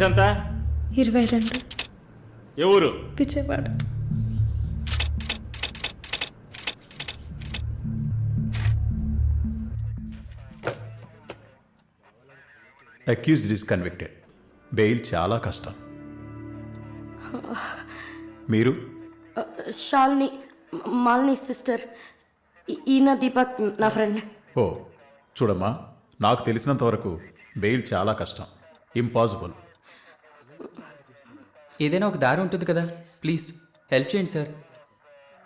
వయసు ఎంత? ఇరవై రెండు. ఏ ఊరు? Vijayawada. Accused is convicted bail చాలా కష్టం. మీరు? షాల్ని మాలిని సిస్టర్. ఈ- ఈయన దీపక్ నా ఫ్రెండ్. ఓ చూడమ్మా నాకు తెలిసినంత వరకు బెయిల్ చాలా కష్టం. ఇంపాసిబుల్ ఏదైనా ఒక దారి ఉంటుంది కదా? ప్లీజ్ హెల్ప్ చేయండి సార్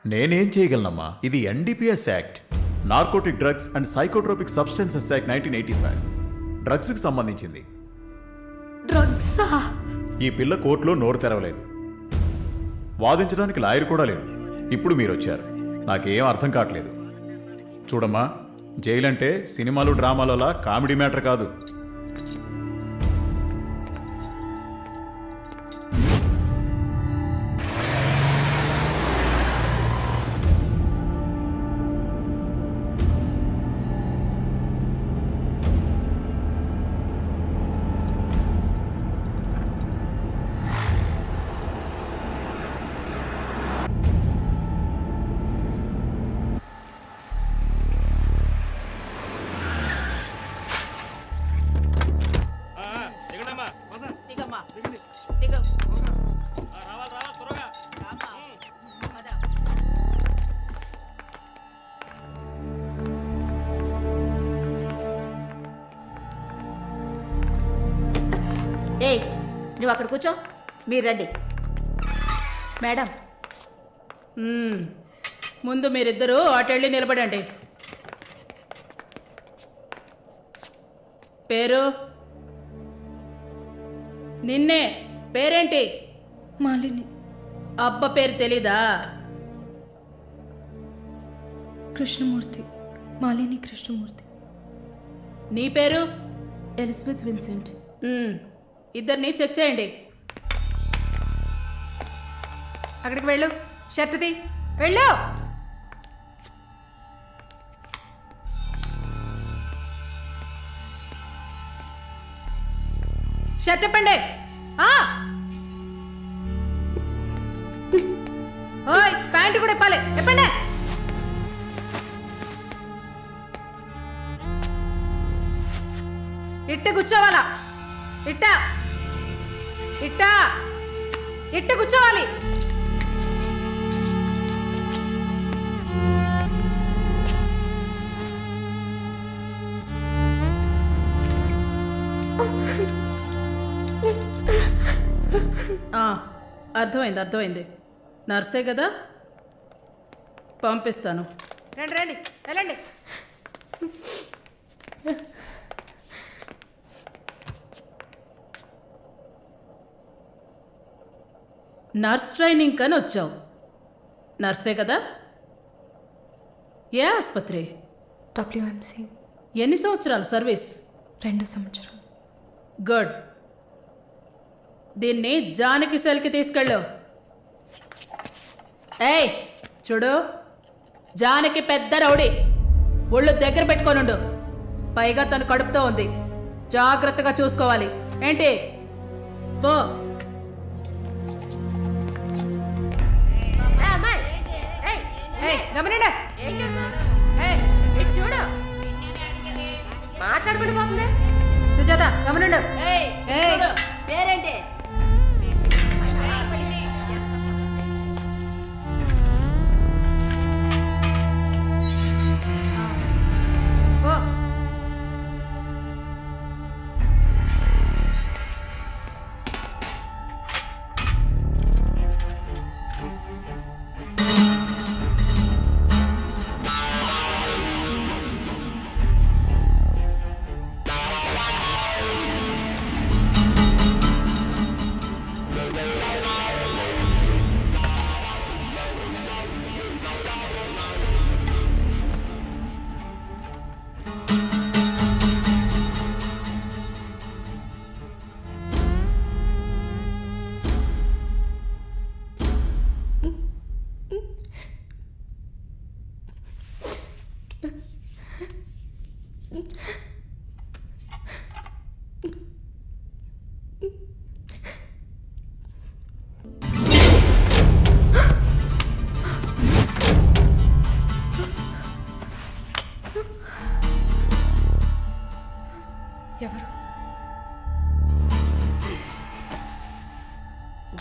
నేనేం చేయగలనమ్మా? ఇది NDPS act narcotic drugs and psychotropic substances act nineteen eighty five డ్రగ్స్కి సంబంధించింది. డ్రగ్సా ఈ పిల్ల కోర్టులో నోరు తెరవలేదు. వాదించడానికి లాయర్ కూడా లేడు. ఇప్పుడు మీరు వచ్చారు నాకేం అర్థం కావట్లేదు. చూడమ్మా జైలు అంటే సినిమాలు డ్రామాలలా కామెడీ మ్యాటర్ కాదు. నువ్వు అక్కడ కూర్చో. మీరు రండి. మేడం. మ్మ్. ముందు మీరిద్దరూ అటెళ్ళి నిలబడండి. పేరు? నిన్నే. పేరేంటి? మాలిని. అబ్బ పేరు తెలీదా? కృష్ణమూర్తి. మాలిని కృష్ణమూర్తి. నీ పేరు? Elizabeth Vincent. మ్మ్. ఇద్దరిని చెక్ చేయండి. అక్కడికి వెళ్ళు. షర్ట్ది వెళ్ళు. షర్ట్ చెప్పండి. ఆ! ఓయ్ ప్యాంటు కూడా ఇప్పాలి. చెప్పండి. ఇట్ట కూర్చోవాలా? ఇట్ట? ఇట్ట. ఇట్ట కూర్చోవాలి. అర్థమైంది అర్థమైంది. నర్సే కదా? పంపిస్తాను. రండి రండి వెళ్ళండి. నర్స్ ట్రైనింగ్ అని వచ్చావు. నర్సే కదా? ఏ ఆసుపత్రి? డబ్ల్యూఎంసి ఎన్ని సంవత్సరాలు సర్వీస్? రెండు సంవత్సరం గుడ్. దీన్ని జానకి సెల్కి తీసుకెళ్ళు. ఏయ్ చూడు. జానకి పెద్ద రౌడీ. ఒళ్ళు దగ్గర పెట్టుకోనుండు పైగా తను కడుపుతో ఉంది. జాగ్రత్తగా చూసుకోవాలి. ఏంటి? పో. గమనండి? చూడు. మాట్లాడుకుంటూ పోతుంది. సుజాత గమనండు. పేరేంటి?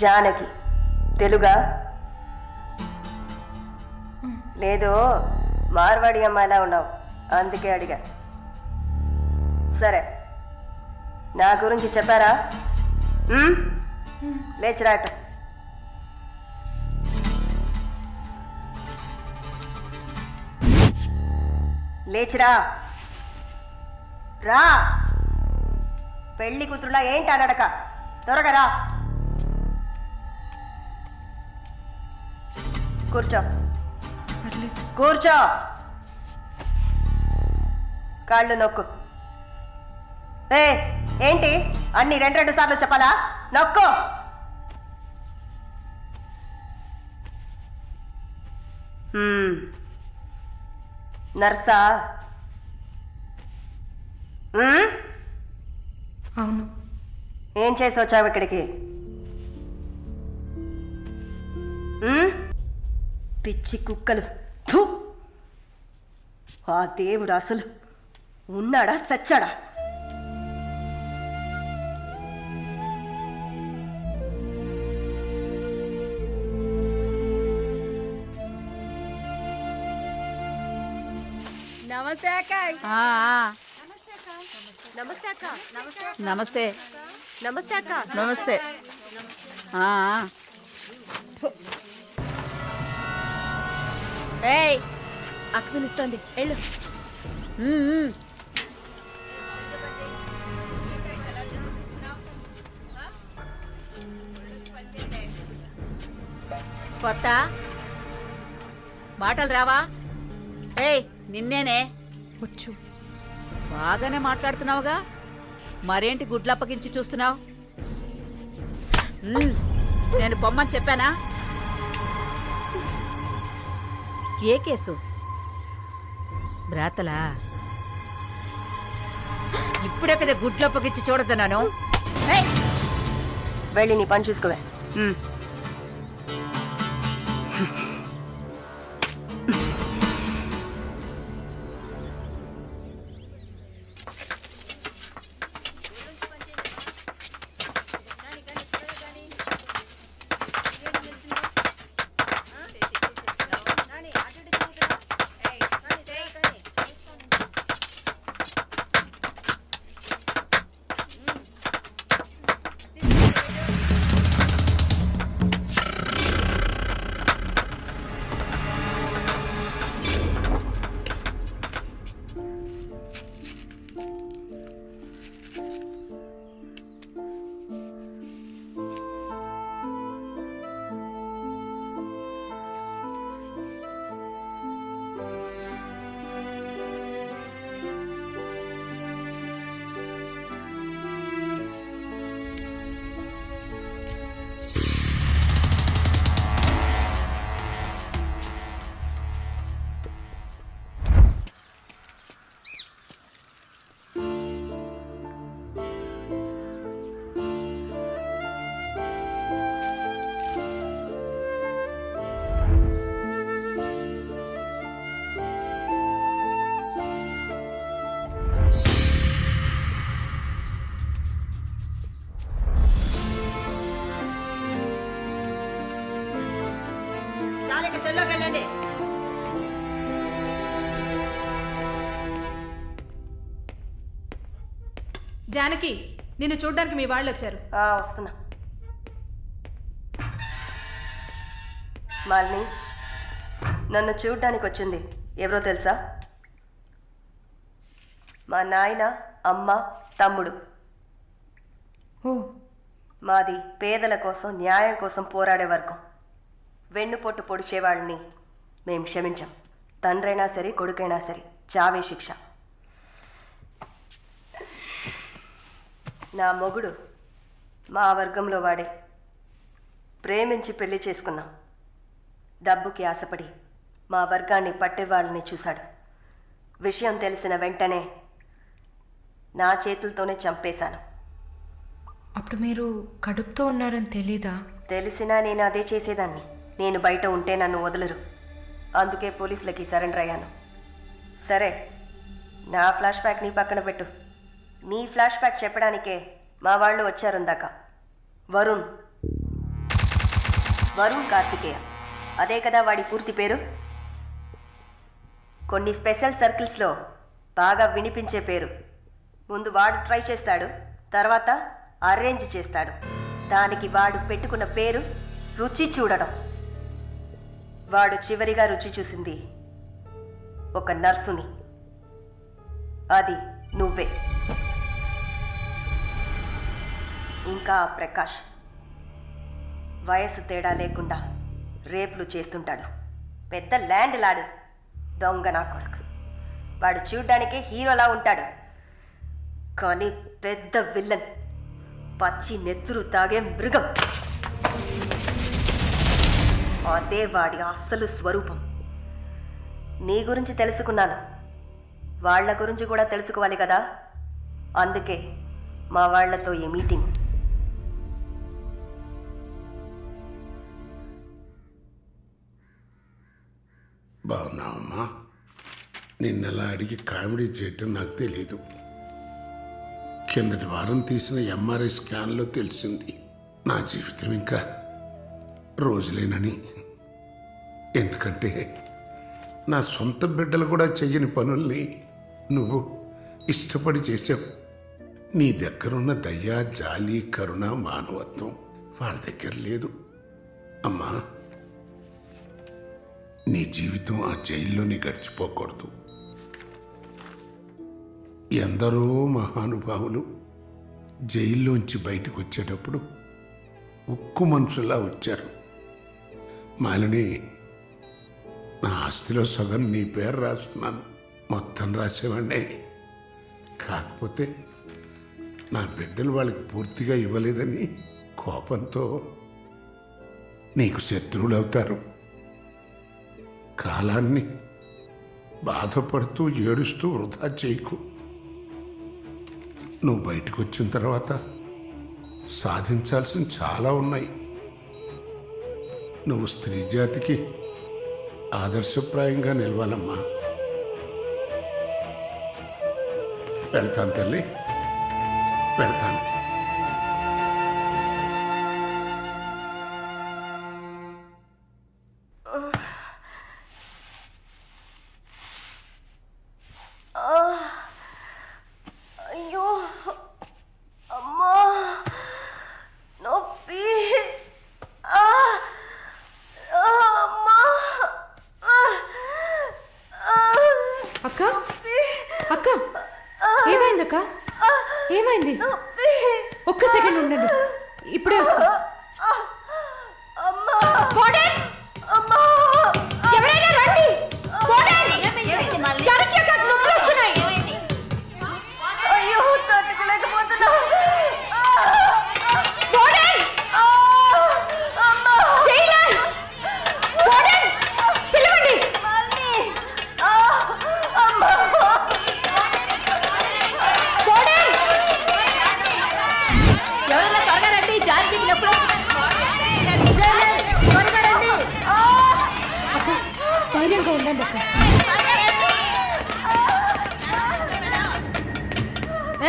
జానకి. తెలుగా? లేదు మార్వాడి అమ్మాయిలా ఉన్నావు. అందుకే అడిగా. సరే. నా గురించి చెప్పారా? ఉమ్? లేచిరాట లేచిరా రా. పెళ్ళి కూతురులా ఏంటి అనడక త్వరగా రా. కూర్చో. కూర్చో. కాళ్ళు నొక్కు. ఏ ఏంటి? అన్ని రెండు రెండు సార్లు చెప్పాలా? నొక్కు. నర్సా? అవును. ఏం చేసి వచ్చావు ఇక్కడికి? పిచ్చి కుక్కలు! ఆ దేవుడు అసలు ఉన్నాడా చచ్చాడా? నమస్తే అక్క. ఆ, ఆ. నమస్తే అక్క. నమస్తే. ఏయ్ అక్క పిలుస్తుంది వెళ్ళు. కొత్త మాటలు రావా? ఏయ్ నిన్నేనే. వచ్చు బాగానే మాట్లాడుతున్నావుగా. మరేంటి గుడ్లప్పగించి చూస్తున్నావు? నేను బొమ్మని చెప్పానా? ఏ కేసు? బ్రాతలా? ఇప్పుడే కదా గుడ్లప్పగించి చూడతున్నాను ఏయ్, వెళ్ళి నీ పని చూసుకోవే. జానకి నిన్ను చూడ్డానికి మీ వాళ్ళు వచ్చారు ఆ, వస్తున్నా. మాలిని నన్ను చూడ్డానికి వచ్చింది ఎవరో తెలుసా? మా నాయన అమ్మ తమ్ముడు. ఓ. మాది పేదల కోసం న్యాయం కోసం పోరాడే వర్గం. వెన్నుపొట్టు పొడిచేవాళ్ళని మేం క్షమించాం. తండ్రైనా సరే కొడుకైనా సరే చావే శిక్ష. నా మొగుడు మా వర్గంలో వాడే. ప్రేమించి పెళ్ళి చేసుకున్నాం. డబ్బుకి ఆశపడి మా వర్గాన్ని పట్టేవాళ్ళని చూశాడు. విషయం తెలిసిన వెంటనే నా చేతులతోనే చంపేశాను. అప్పుడు మీరు కడుపుతో ఉన్నారని తెలీదా? తెలిసినా నేను అదే చేసేదాన్ని. నేను బయట ఉంటే నన్ను వదలరు. అందుకే పోలీసులకి సరెండర్ అయ్యాను. సరే నా ఫ్లాష్ బ్యాక్ నీ పక్కన పెట్టు. నీ ఫ్లాష్ బ్యాక్ చెప్పడానికే మా వాళ్ళు వచ్చారు ఇందాక. వరుణ్. వరుణ్ కార్తికేయ. అదే కదా వాడి పూర్తి పేరు? కొన్ని స్పెషల్ సర్కిల్స్లో బాగా వినిపించే పేరు. ముందు వాడు ట్రై చేస్తాడు తర్వాత అరేంజ్ చేస్తాడు. దానికి వాడు పెట్టుకున్న పేరు రుచి చూడడం. వాడు చివరిగా రుచి చూసింది ఒక నర్సుని. అది నువ్వే. ఇంకా ప్రకాష్. వయసు తేడా లేకుండా రేపులు చేస్తుంటాడు. పెద్ద ల్యాండ్ లాడు. దొంగ నా కొడుకు. వాడు చూడ్డానికి హీరోలా ఉంటాడు. కానీ పెద్ద విల్లన్. పచ్చి నెత్తురు తాగే మృగం. అదే వాడి అస్సలు స్వరూపం. నీ గురించి తెలుసుకున్నాను. వాళ్ళ గురించి కూడా తెలుసుకోవాలి కదా? అందుకే మా వాళ్ళతో ఈ మీటింగ్. బాగున్నావమ్మా. నిన్నలా అడిగి కామెడీ చేయటం నాకు తెలియదు కిందటి వారం తీసిన ఎంఆర్ఐ స్కాన్లో తెలిసింది. నా జీవితం ఇంకా రోజులేనని. ఎందుకంటే నా సొంత బిడ్డలు కూడా చెయ్యని పనుల్ని నువ్వు ఇష్టపడి చేసావు నీ దగ్గరున్న దయ జాలి కరుణ మానవత్వం వాళ్ళ దగ్గర లేదు. అమ్మా నీ జీవితం ఆ జైల్లోనే గడిచిపోకూడదు. ఎందరో మహానుభావులు జైల్లోంచి బయటకు వచ్చేటప్పుడు ఉక్కు మనుషులా వచ్చారు. మాలిని నా ఆస్తిలో సగం నీ పేరు రాస్తున్నాను. మొత్తం రాసేవాడినే కాకపోతే నా బిడ్డలు వాళ్ళకి పూర్తిగా ఇవ్వలేదని కోపంతో నీకు శత్రువులు అవుతారు కాలాన్ని బాధపడుతూ ఏడుస్తూ వృధా చేయకు. నువ్వు బయటకు వచ్చిన తర్వాత సాధించాల్సిన చాలా ఉన్నాయి. నువ్వు స్త్రీ జాతికి ఆదర్శప్రాయంగా నిలవాలమ్మా. వెళ్తాను తల్లి. వెళ్తాను.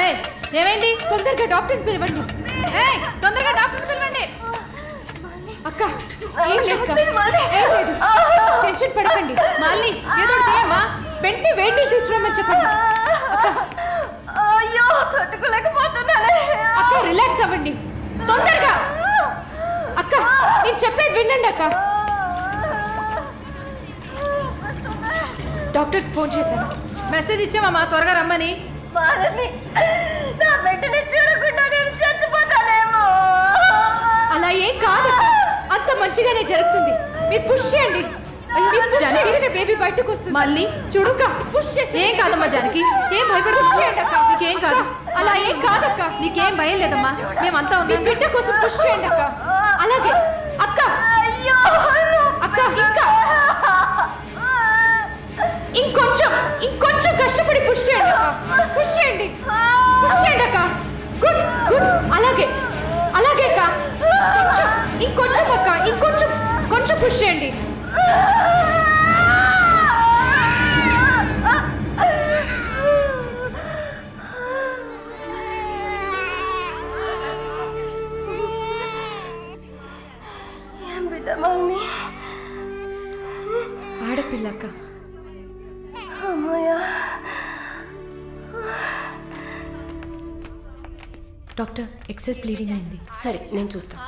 ఏయ్ ఏమైంది? తొందరగా డాక్టర్ని పిలవండి. ఏయ్ తొందరగా డాక్టర్ పిలవండి. అక్క ఏం లేదు టెన్షన్ పడకండి. మళ్ళీ ఏదో చేయమ్మా. వెంటనే వేడి నీళ్ళు తీసుకురమ్మని చెప్పండి. అయ్యో తట్టుకోలేకపోతున్నానే అక్క రిలాక్స్ అవ్వండి. తొందరగా. అక్క నేను చెప్పేది వినండి అక్క. డాక్టర్ ఫోన్ చేశాను. మెసేజ్ ఇచ్చామమ్మా త్వరగా రమ్మని? నా బిడ్డని చూడకుండా నేను చచ్చిపోతానేమో. అలా ఏం కాదు. అంత మంచిగానే జరుగుతుంది. మీరు పుష్ చేయండి. బేబీ బయటకు వస్తుంది. మళ్ళీ? చూడు అక్క పుష్ చేసి ఏం కాదమ్మా జానకి? ఏం భయపడు పుష్ చేయండి అక్క. నీకేం కాదు. అలా ఏం కాదక్క. నీకేం భయం లేదమ్మా. మేమంతా ఉన్నాం. బిడ్డ కోసం పుష్ చేయండి అక్క. అలాగే. అక్క. అయ్యో అక్క ఇంకా. ఇంకొంచెం ఇంకొంచెం కష్టపడి పుష్ చేయండి పుష్ చేయండి. పుష్ చేయండి అక్క. గుడ్ గుడ్ అలాగే అలాగే అక్క. కొంచెం ఇంకొంచెం అక్క. ఇంకొంచెం కొంచెం పుష్ చేయండి. ఆడపిల్లక్క డాక్టర్ ఎక్సెస్ బ్లీడింగ్ అయింది. సరే నేను చూస్తాను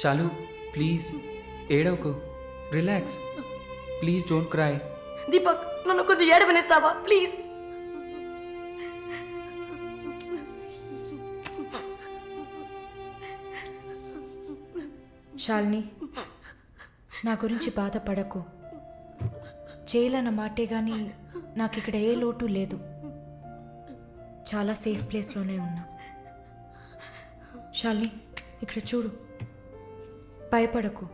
షాలు ప్లీజ్ ఏడవకు. Relax. Please don't cry. Deepak నన్ను కొంచెం ఏడవనిస్తావా? ప్లీజ్. శాలిని నా గురించి బాధపడకు. అన్న మాటే కానీ నాకు ఇక్కడ ఏ లోటు లేదు. చాలా సేఫ్ ప్లేస్లోనే ఉన్నా. శాలిని ఇక్కడ చూడు. భయపడకు.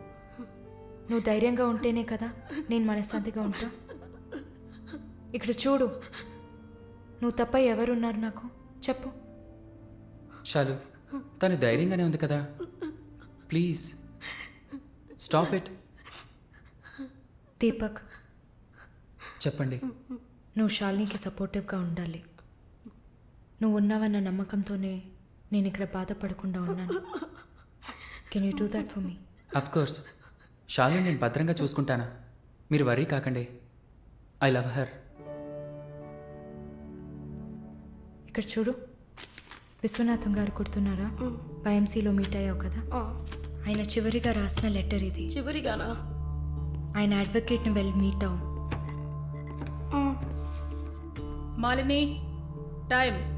నువ్వు ధైర్యంగా ఉంటేనే కదా నేను మనశ్శాంతిగా ఉంటా. ఇక్కడ చూడు నువ్వు తప్ప ఎవరున్నారు నాకు? చెప్పు. షాలు తను ధైర్యంగానే ఉంది కదా? ప్లీజ్ స్టాప్ ఇట్ దీపక్ చెప్పండి. నువ్వు శాలినికి సపోర్టివ్గా ఉండాలి. నువ్వు ఉన్నావన్న నమ్మకంతోనే నేను ఇక్కడ బాధపడకుండా ఉన్నాను. Can you do that for me course Shalu నేను భద్రంగా చూసుకుంటానా. మీరు వరీ కాకండి. ఐ లవ్ హర్ ఇక్కడ చూడు. విశ్వనాథం గారు గుర్తున్నారా వైఎంసీలో మీట్ అయ్యావు కదా? ఆయన చివరిగా రాసిన లెటర్ ఇది. చివరిగానా? ఆయన అడ్వకేట్ని వెళ్ళి మీట్ అవ్వు. మాలిని టైం.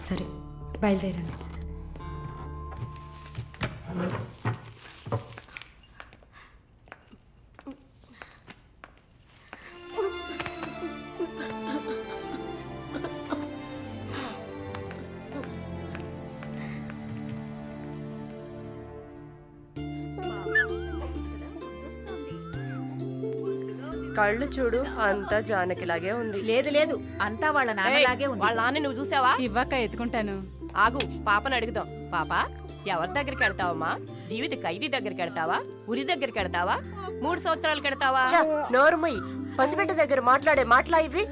సరే బయలుదేరండి. కళ్ళు చూడు అంతా జానకిలాగే ఉంది. లేదు లేదు. అంతా వాళ్ళ నాన్నలాగే ఉంది. వాళ్ళ నాన్న నువ్వు చూసావా? ఇవ్వక ఎత్తుకుంటాను. ఆగు పాపను అడుగుదాం. పాప? ఎవరి దగ్గరికి వెళ్తావమ్మా? జీవిత ఖైదీ దగ్గరికి వెళ్తావా? ఉరి దగ్గరికి వెళ్తావా? మూడు సంవత్సరాలు కడతావా నోరుమయ్యి పసిబిడ్డ దగ్గర మాట్లాడే మాటలా ఇవి?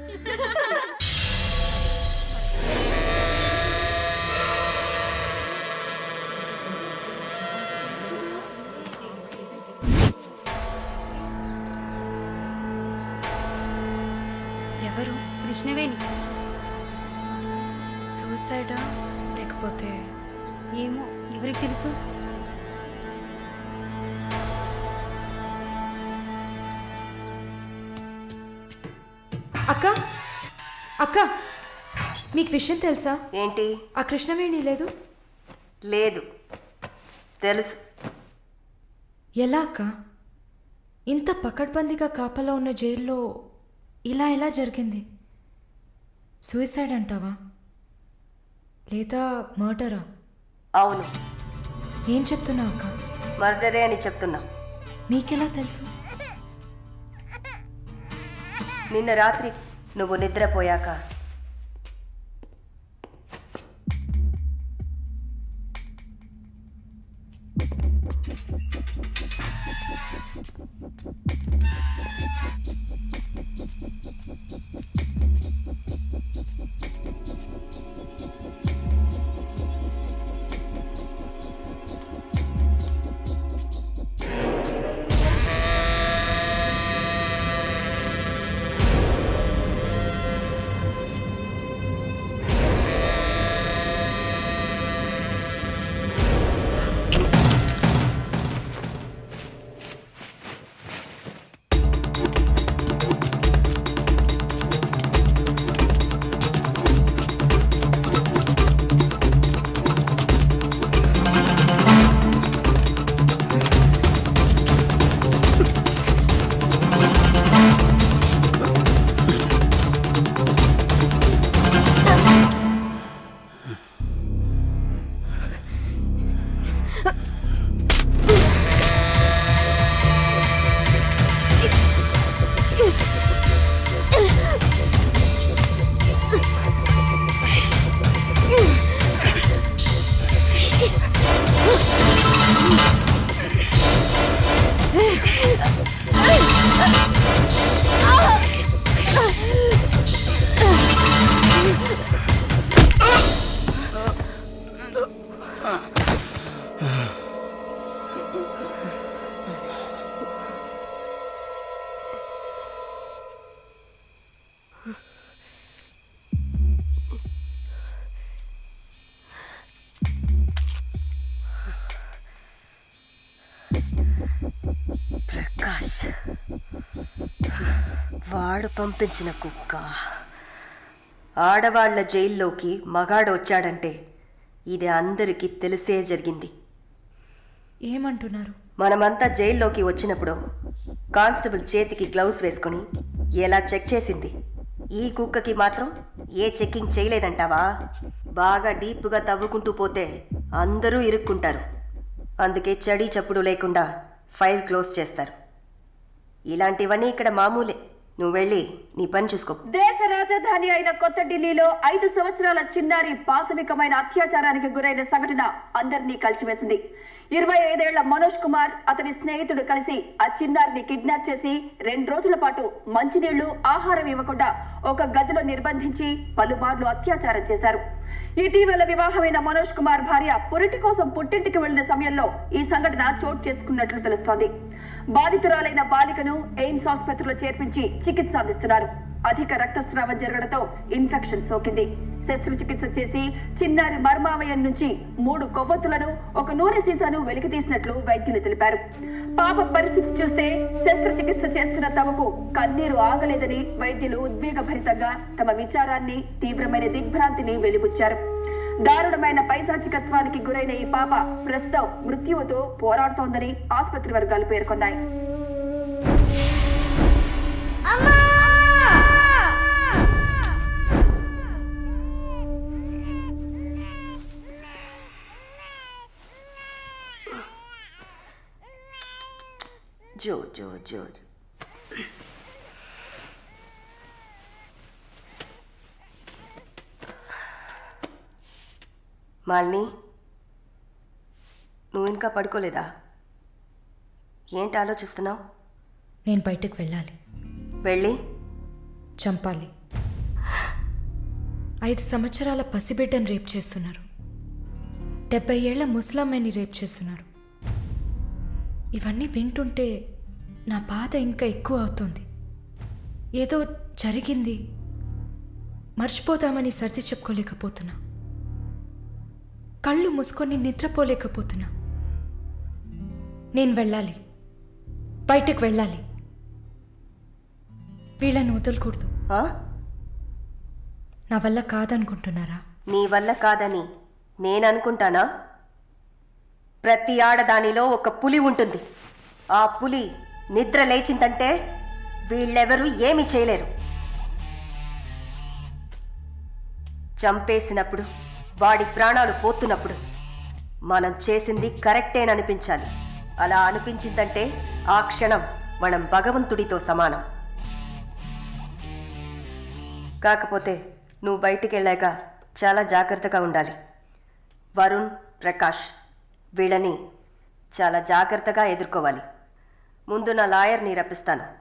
ఎవరు? కృష్ణవేణి. సూసైడా లేకపోతే ఏమో? ఎవరికి తెలుసు? అక్క అక్క మీకు విషయం తెలుసా? ఏంటి? ఆ కృష్ణవేణి లేదు? లేదు. తెలుసు. ఎలా అక్క? ఇంత పకడ్బందీగా కాపలా ఉన్న జైల్లో ఇలా ఎలా జరిగింది? సూసైడ్ అంటావా? లేదా మర్డరా అవును. ఏం చెప్తున్నావు అక్క? మర్డరే అని చెప్తున్నా. మీకెలా తెలుసు? నిన్న రాత్రి నువ్వు నిద్రపోయాక. వాడు పంపించిన కుక్క. ఆడవాళ్ళ జైల్లోకి మగాడు వచ్చాడంటే ఇది అందరికీ తెలిసే జరిగింది. ఏమంటున్నారు? మనమంతా జైల్లోకి వచ్చినప్పుడు కానిస్టేబుల్ చేతికి గ్లౌస్ వేసుకొని ఎలా చెక్ చేసింది? ఈ కుక్కకి మాత్రం ఏ చెక్కింగ్ చేయలేదంటావా? బాగా డీప్గా తవ్వుకుంటూ పోతే అందరూ ఇరుక్కుంటారు. అందుకే చడి చప్పుడు లేకుండా ఫైల్ క్లోజ్ చేస్తారు. ఇలాంటివన్నీ ఇక్కడ మామూలే. నువ్వు వెళ్ళి నీ పని చూసుకో. దేశ రాజధాని అయిన కొత్త ఢిల్లీలో ఐదు సంవత్సరాల చిన్నారి పాశవికమైన అత్యాచారానికి గురైన సంఘటన అందరినీ కలిసివేసింది. ఇరవై ఐదేళ్ళ మనోజ్ కుమార్ అతని స్నేహితుడు కలిసి ఆ చిన్నారిని కిడ్నాప్ చేసి రెండు రోజుల పాటు మంచినీళ్ళు ఆహారం ఇవ్వకుండా ఒక గదిలో నిర్బంధించి పలుమార్లు అత్యాచారం చేశారు. ఇటీవల వివాహమైన మనోజ్ కుమార్ భార్య పురిటి కోసం పుట్టింటికి వెళ్ళిన సమయంలో ఈ సంఘటన చోటు చేసుకున్నట్లు తెలుస్తోంది. బాధితురాలైన బాలికను ఎయిమ్స్ ఆసుపత్రిలో చేర్పించి చికిత్స అందిస్తున్నారు. అధిక రక్తస్రావం జరగడంతో ఇన్ఫెక్షన్ సోకింది. శస్త్రచికిత్స చేసి చిన్నారి మర్మావయం నుంచి మూడు కొవ్వొత్తులను ఒక నూనె సీసాను వెలికితీసినట్లు వైద్యులు తెలిపారు. పాప పరిస్థితి చూస్తే శస్త్రచికిత్స చేస్తున్న తమకు కన్నీరు ఆగలేదని వైద్యులు ఉద్వేగభరితంగా తమ విచారాన్ని తీవ్రమైన దిగ్భ్రాంతిని వెలిబుచ్చారు. దారుణమైన పైశాచికత్వానికి గురైన ఈ పాప ప్రస్తుతం మృత్యువుతో పోరాడుతోందని ఆసుపత్రి వర్గాలు పేర్కొన్నాయి. జో జో జో మాలిని నువ్వు ఇంకా పడుకోలేదా? ఏంటి ఆలోచిస్తున్నావు? నేను బయటకు వెళ్ళాలి. వెళ్ళి? చంపాలి. ఐదు సంవత్సరాల పసిబిడ్డను రేప్ చేస్తున్నారు. డెబ్బై ఏళ్ళ ముసలమ్మని రేప్ చేస్తున్నారు. ఇవన్నీ వింటుంటే నా బాధ ఇంకా ఎక్కువ అవుతుంది. ఏదో జరిగింది. మర్చిపోదామని సర్ది చెప్పుకోలేకపోతున్నా. కళ్ళు మూసుకొని నిద్రపోలేకపోతున్నా. నేను వెళ్ళాలి. బయటకు వెళ్ళాలి. వీళ్ళని వదలకూడదు? నా వల్ల కాదనుకుంటున్నారా? నీ వల్ల కాదని నేను అనుకుంటానా ప్రతి ఆడదానిలో ఒక పులి ఉంటుంది. ఆ పులి నిద్ర లేచిందంటే వీళ్ళెవరూ ఏమీ చేయలేరు. చంపేసినప్పుడు వాడి ప్రాణాలు పోతున్నప్పుడు మనం చేసింది కరెక్టేననిపించాలి. అలా అనిపించిందంటే ఆ క్షణం మనం భగవంతుడితో సమానం. కాకపోతే నువ్వు బయటికి వెళ్ళాక చాలా జాగ్రత్తగా ఉండాలి. వరుణ్ ప్రకాష్ వీళ్ళని చాలా జాగ్రత్తగా ఎదుర్కోవాలి. ముందు నా లాయర్ని రప్పిస్తాను.